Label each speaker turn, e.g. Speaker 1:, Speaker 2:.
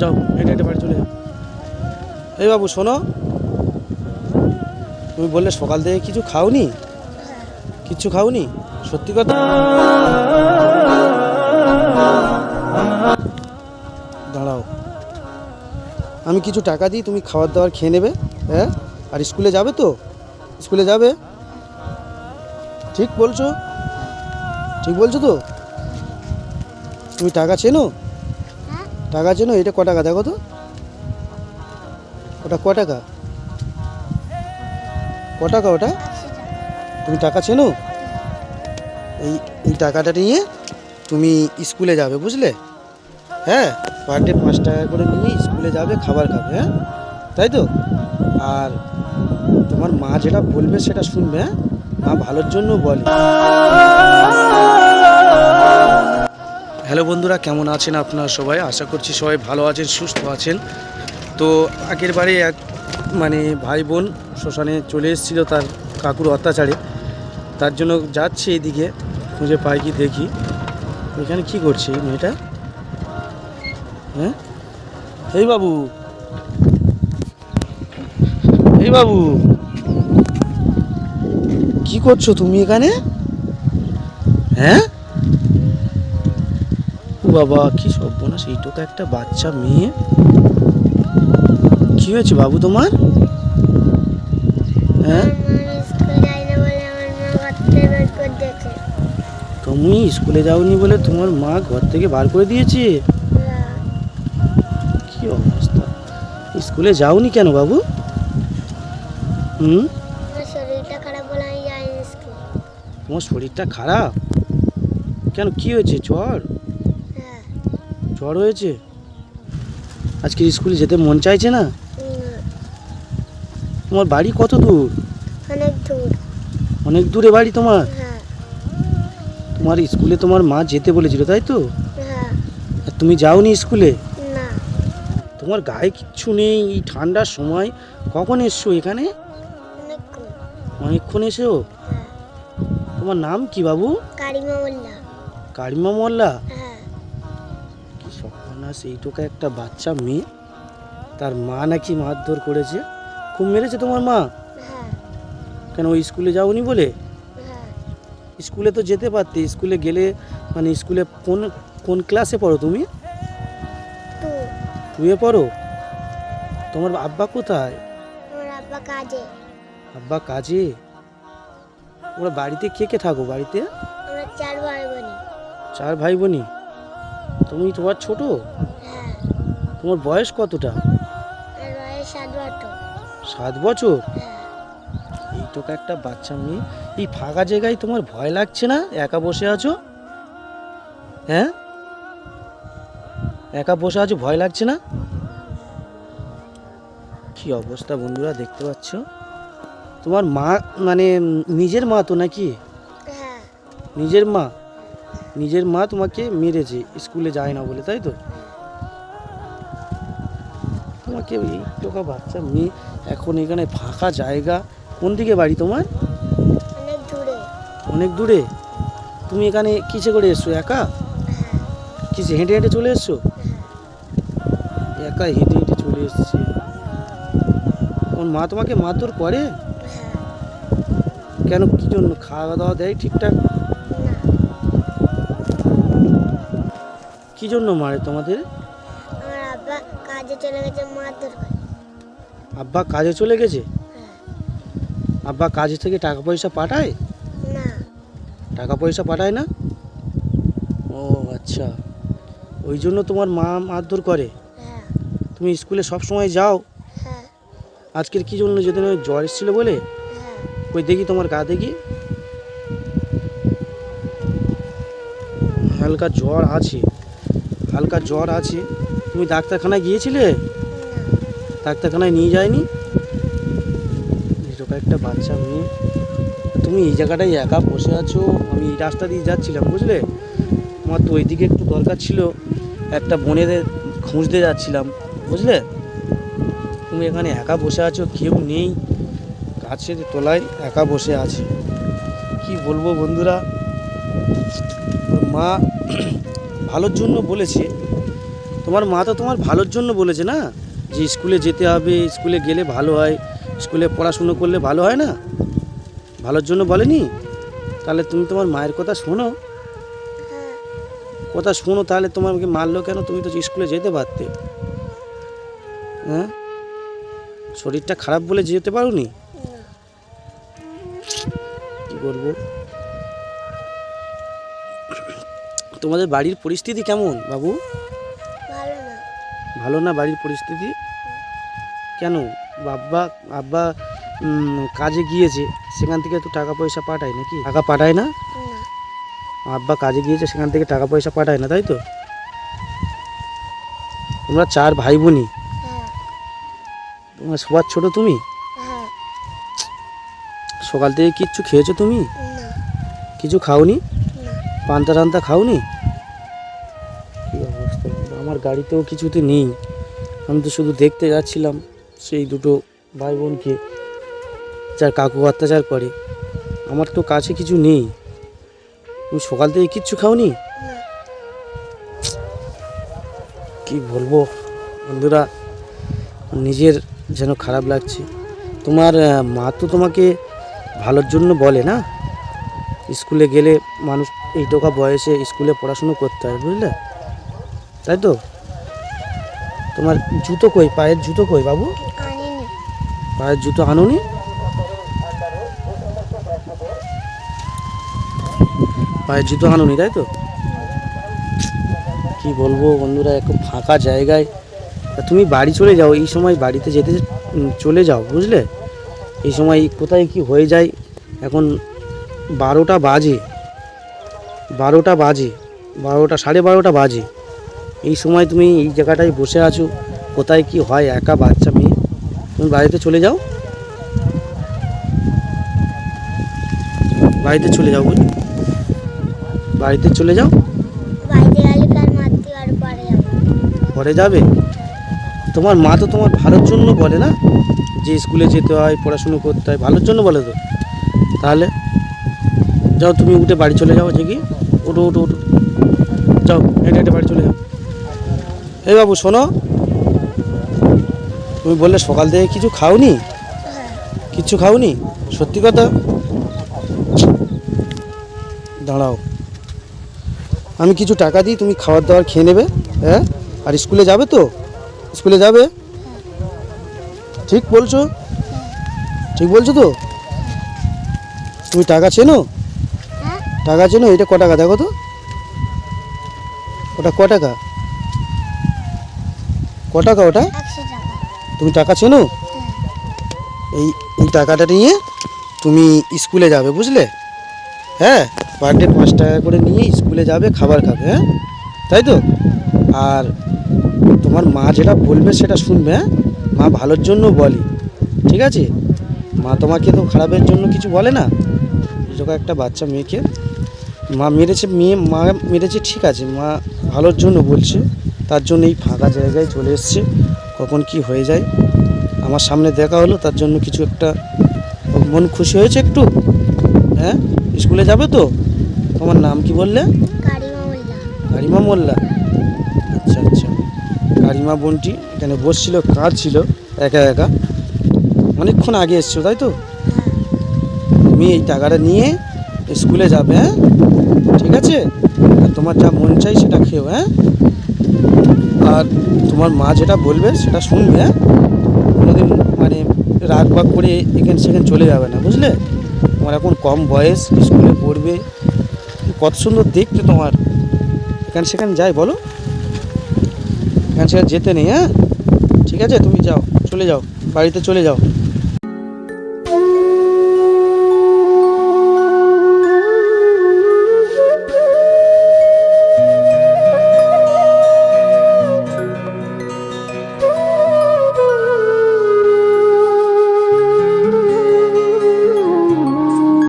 Speaker 1: যাও, হেঁটে হেঁটে বাড়ি চলে যাও। এই বাবু, শোনো। তুমি বললে সকাল থেকে কিছু খাওনি? কিচ্ছু খাওনি? সত্যি কথা? দাঁড়াও। আমি কিছু টাকা দিই, তুমি খাবার দাবার খেয়ে নেবে হ্যাঁ? আর স্কুলে যাবে তো? স্কুলে যাবে? ঠিক বলছো? ঠিক বলছো তো? তুমি টাকা চেনো?
Speaker 2: হ্যাঁ
Speaker 1: টাকা চেনো এটা ক টাকা দেখো তো? ওটা ক টাকা? ক টাকা ওটা? তুমি টাকা চেনো? এই এই টাকাটা নিয়ে তুমি স্কুলে যাবে, বুঝলে? হ্যাঁ পার ডে পাঁচ টাকা করে নিয়ে স্কুলে যাবে, খাবার খাবে হ্যাঁ? তাই তো? আর তোমার মা যেটা বলবে সেটা শুনবে হ্যাঁ? মা ভালোর জন্য বলে। হ্যালো বন্ধুরা, কেমন আছেন আপনারা সবাই? আশা করছি সবাই ভালো আছেন, সুস্থ আছেন। তো আগের বারে এক মানে ভাই বোন শ্মশানে চলে এসেছিল তার কাকুর অত্যাচারে। তার জন্য যাচ্ছে এইদিকে, খুঁজে পাই কি দেখি। এখানে কি করছে মেয়েটা? হ্যাঁ? এই বাবু। এই বাবু। কি করছ তুমি এখানে? হ্যাঁ? বাবা, কি সর্বনাশ, এই টোকা একটা বাচ্চা মেয়ে। কি হয়েছে বাবু তোমার? হ্যাঁ? তুমি স্কুলে যাওনি বলে তোমার মা ঘর থেকে বার করে দিয়েছে? কি অবস্থা? স্কুলে যাওনি কেন বাবু? হুম? তোমার শরীরটা খারাপ? কেন কি হয়েছে?
Speaker 2: হ্যাঁ
Speaker 1: জ্বর হয়েছে? আজকে স্কুলে যেতে মন চাইছে না? তোমার বাড়ি কত দূর?
Speaker 2: অনেক দূর।
Speaker 1: অনেক দূরে বাড়ি তোমার?
Speaker 2: হ্যাঁ।
Speaker 1: তোমার স্কুলে তোমার মা যেতে বলেছিল তাই তো?
Speaker 2: হ্যাঁ।
Speaker 1: তুমি যাওনি স্কুলে? তোমার গায়ে কিচ্ছু নেই এই ঠান্ডার সময়। কখন এসছো এখানে?
Speaker 2: অনেকক্ষণ।
Speaker 1: এসেও
Speaker 2: হ্যাঁ।
Speaker 1: তোমার নাম কি বাবু?
Speaker 2: কারিমা মোল্লা।
Speaker 1: কারিমা মোল্লা?
Speaker 2: হ্যাঁ।
Speaker 1: কি সর্বনাশ এইটুকু একটা বাচ্চা মেয়ে তার মা নাকি মারধর করেছে। খুব মেরেছে তোমার মা?
Speaker 2: হ্যাঁ।
Speaker 1: কেন ওই স্কুলে যাওনি বলে?
Speaker 2: হ্যাঁ।
Speaker 1: স্কুলে তো যেতে পারতে স্কুলে গেলে মানে স্কুলে কোন কোন ক্লাসে পড়ো তুমি?
Speaker 2: তু
Speaker 1: টুয়ে পড়ো? তোমার আব্বা কোথায়?
Speaker 2: আব্বা কাজে।
Speaker 1: আব্বা কাজে? ওরা বাড়িতে কে কে থাকো বাড়িতে?
Speaker 2: চার ভাই বোনি।
Speaker 1: চার ভাই বোনই? তুমি তোমার ছোট?
Speaker 2: হ্যাঁ।
Speaker 1: তোমার বয়স কতটা?
Speaker 2: সাত বছর।
Speaker 1: এই বছর?
Speaker 2: হ্যাঁ।
Speaker 1: একটা বাচ্চা মেয়ে এই ফাঁকা জায়গায় তোমার ভয় লাগছে না? একা বসে আছো? হ্যাঁ? একা বসে আছো ভয় লাগছে না? কি অবস্থা বন্ধুরা দেখতে পাচ্ছ? তোমার মা মানে নিজের মা তো নাকি?
Speaker 2: হ্যাঁ।
Speaker 1: নিজের মা? নিজের মা তোমাকে মেরেছে স্কুলে যায় না বলে তাই তো? তোমাকে এই টোকা বাচ্চা মেয়ে এখন এখানে ফাঁকা জায়গা কোন দিকে বাড়ি তোমার?
Speaker 2: অনেক দূরে।
Speaker 1: তুমি এখানে কিসে করে এসছো একা? কিসে হেঁটে হেঁটে চলে এসছো? একা হেঁটে হেঁটে চলে এসছে। তোমার মা তোমাকে মারধর করে?
Speaker 2: হ্যাঁ।
Speaker 1: কেন কি জন্য? খাওয়া দাওয়া দেয় ঠিকঠাক? কি জন্য মারে তোমাদের?
Speaker 2: আমার আব্বা কাজে চলে গেছে মারধর করে।
Speaker 1: আব্বা কাজে চলে গেছে?
Speaker 2: হ্যাঁ।
Speaker 1: আব্বা কাজে থেকে টাকা পয়সা পাঠায়?
Speaker 2: না।
Speaker 1: টাকা পয়সা পাঠায় না? ও আচ্ছা। ওই জন্য তোমার মা মারধর করে?
Speaker 2: হ্যাঁ।
Speaker 1: তুমি স্কুলে সব সময় যাও?
Speaker 2: হ্যাঁ।
Speaker 1: আজকের কি জন্য যেদিন জ্বর এসেছিল বলে? ওই দেখি তোমার গা দেখি। হালকা জ্বর আছে। হালকা জ্বর আছে। তুমি ডাক্তারখানায় গিয়েছিলে? ডাক্তারখানায় নিয়ে যায়নি? এরকম একটা বাচ্চা মেয়ে। তুমি এই জায়গাটায় একা বসে আছো? আমি এই রাস্তা দিয়ে যাচ্ছিলাম, বুঝলে? আমার তো ওইদিকে একটু দরকার ছিল। একটা বোনেদের খুঁজতে যাচ্ছিলাম, বুঝলে? তুমি এখানে একা বসে আছো? কেউ নেই। গাছের তলায় একা বসে আছে। কি বলব বন্ধুরা? মা ভালোর জন্য বলেছে। তোমার মা তো তোমার ভালোর জন্য বলেছে না? যে স্কুলে যেতে হবে স্কুলে গেলে ভালো হয় স্কুলে পড়াশুনো করলে ভালো হয় না? ভালোর জন্য বলেনি? তাহলে তুমি তোমার মায়ের কথা শোনো।
Speaker 3: হ্যাঁ।
Speaker 1: কথা শোনো তাহলে তোমাকে মারলো কেন? তুমি তো স্কুলে যেতে পারতে। হ্যাঁ? শরীরটা খারাপ বলে যেতে পারোনি?
Speaker 3: না
Speaker 1: কি করব? তোমাদের বাড়ির পরিস্থিতি কেমন বাবু?
Speaker 3: ভালো না।
Speaker 1: বাড়ির পরিস্থিতি? কেন? বাবা আব্বা কাজে গিয়েছে সেখান থেকে তো টাকা পয়সা পাঠায় নাকি? টাকা পাঠায় না? আব্বা কাজে গিয়েছে সেখান থেকে টাকা পয়সা পাঠায় না তাই তো? তোমরা চার ভাই বোনই
Speaker 3: হ্যাঁ।
Speaker 1: তোমরা সবার ছোট তুমি?
Speaker 3: হ্যাঁ।
Speaker 1: সকাল থেকে কিচ্ছু খেয়েছো তুমি? কিছু খাওনি? পান্তা টান্তা খাওনি? কী অবস্থা? আমার গাড়িতেও কিছুতে নেই। আমি তো শুধু দেখতে যাচ্ছিলাম সেই দুটো ভাই বোনকে যার কাকু অত্যাচার করে। আমার তো কাছে কিছু নেই। তুমি সকাল থেকে কিচ্ছু খাওনি? কি বলব? বন্ধুরা, নিজের যেন খারাপ লাগছে। তোমার মা তো তোমাকে ভালোর জন্য বলে না? স্কুলে গেলে মানুষ এই টোকা বয়সে স্কুলে পড়াশুনো করতে হয় বুঝলে? তাই তো? তোমার জুতো কই? পায়ের জুতো কই বাবু?
Speaker 3: আনিনি।
Speaker 1: পায়ের জুতো আনোনি? পায়ের জুতো আনোনি তাই তো? কি বলব বন্ধুরা একটু ফাঁকা জায়গায়। তুমি বাড়ি চলে যাও এই সময় বাড়িতে যেতে চলে যাও বুঝলে? এই সময় কোথায় কি হয়ে যায় এখন বারোটা বাজে। বারোটা বাজে বারোটা সাড়ে বারোটা বাজে। এই সময় তুমি এই জায়গাটায় বসে আছো কোথায় কি হয় একা বাচ্চা মেয়ে? তুমি বাড়িতে চলে যাও। বাড়িতে চলে যাও বুঝলি বাড়িতে চলে যাও।
Speaker 3: পরে যাবে?
Speaker 1: তোমার মা তো তোমার ভালোর জন্য বলে না? যে স্কুলে যেতে হয় পড়াশুনো করতে হয় ভালোর জন্য বলে তো। তাহলে যাও তুমি উঠে বাড়ি চলে যাও যে কি? উঠো উঠো উঠো। যাও, হেঁটে হেঁটে বাড়ি চলে যাও। এই বাবু, শোনো। তুমি বললে সকাল থেকে কিছু খাওনি? কিচ্ছু খাওনি? সত্যি কথা? দাঁড়াও। আমি কিছু টাকা দিই, তুমি খাবার দাবার খেয়ে নেবে হ্যাঁ? আর স্কুলে যাবে তো? স্কুলে যাবে? ঠিক বলছো? ঠিক বলছো তো? তুমি টাকা চেনো?
Speaker 3: হ্যাঁ
Speaker 1: জন্য চেনো এটা ক টাকা? দেখো তো। ওটা ক টাকা? ক টাকা ওটা? তুমি টাকা চেনো?
Speaker 3: হ্যাঁ।
Speaker 1: এই এই টাকাটা নিয়ে তুমি স্কুলে যাবে বুঝলে? হ্যাঁ পার ডে পাঁচ টাকা করে নিয়ে স্কুলে যাবে খাবার খাবে হ্যাঁ? তাই তো? আর তোমার মা যেটা বলবে সেটা শুনবে হ্যাঁ? মা ভালোর জন্য বলে ঠিক আছে? মা তোমাকে তো খারাপের জন্য কিছু বলে না? যখন একটা বাচ্চা মেয়েকে মা মেরেছে মেয়ে মা মেরেছে ঠিক আছে মা ভালোর জন্য বলছে তার জন্য এই ফাঁকা জায়গায় চলে এসছে কখন কি হয়ে যায় আমার সামনে দেখা হলো তার জন্য কিছু একটা মন খুশি হয়েছে একটু হ্যাঁ স্কুলে যাবে তো তোমার নাম কি বললে? কারিমা মোল্লা। আচ্ছা আচ্ছা কারিমা বোনটি এখানে বসছিল কাঁদছিল একা একা অনেকক্ষণ আগে এসছো তাই তো? তুমি এই টাকাটা নিয়ে স্কুলে যাবে হ্যাঁ? ঠিক আছে? আর তোমার যা মন চাই সেটা খেও হ্যাঁ? আর তোমার মা যেটা বলবে সেটা শুনবে হ্যাঁ? কোনোদিন মানে রাগ বাগ করে এখানে সেখানে চলে যাবে না, বুঝলে? তোমার এখন কম বয়স স্কুলে পড়বে? কত সুন্দর দেখতে তোমার। এখানে সেখানে যাই, বলো। এখানে সেখানে যেতে নেই হ্যাঁ? ঠিক আছে? তুমি যাও, চলে যাও, বাড়িতে চলে যাও।